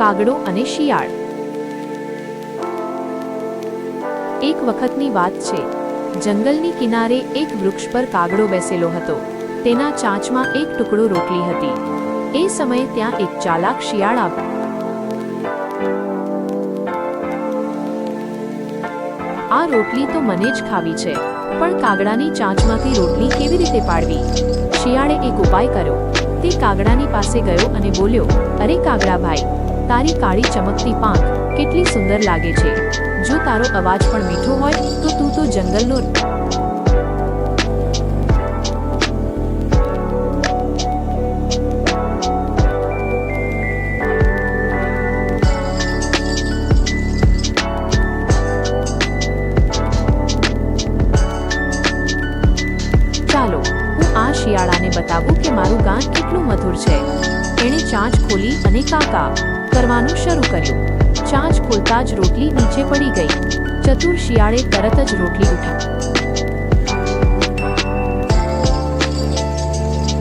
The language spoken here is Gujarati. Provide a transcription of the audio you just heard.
કાગડો અને શિયાળ. એક વખતની વાત છે, જંગલની કિનારે એક વૃક્ષ પર કાગડો બેસેલો હતો. તેના ચાંચમાં એક ટુકડો રોટલી હતી. એ સમયે ત્યાં એક ચાલાક શિયાળ આવ્યો. આ રોટલી તો મને જ ખાવી છે, પણ કાગડાની ચાંચમાંથી રોટલી કેવી રીતે પાડવી? શિયાળે એક ઉપાય કર્યો. તે કાગડાની પાસે ગયો અને બોલ્યો, અરે કાગડા ભાઈ તારી કાળી ચમકતી પાંખ કેટલી સુંદર લાગે છે. જો તારો અવાજ પણ મીઠો હોય, તો તું તો જંગલનો ચાલો, હું આ શિયાળાને બતાવું કે મારું ગાન કેટલું મધુર છે. એણે ચાંચ ખોલી અને કાકા કરવાનું શરૂ કર્યું. ચાંચ ખોલતા જ રોટલી નીચે પડી ગઈ. ચતુર શિયાળે તરત જ રોટલી ઉઠા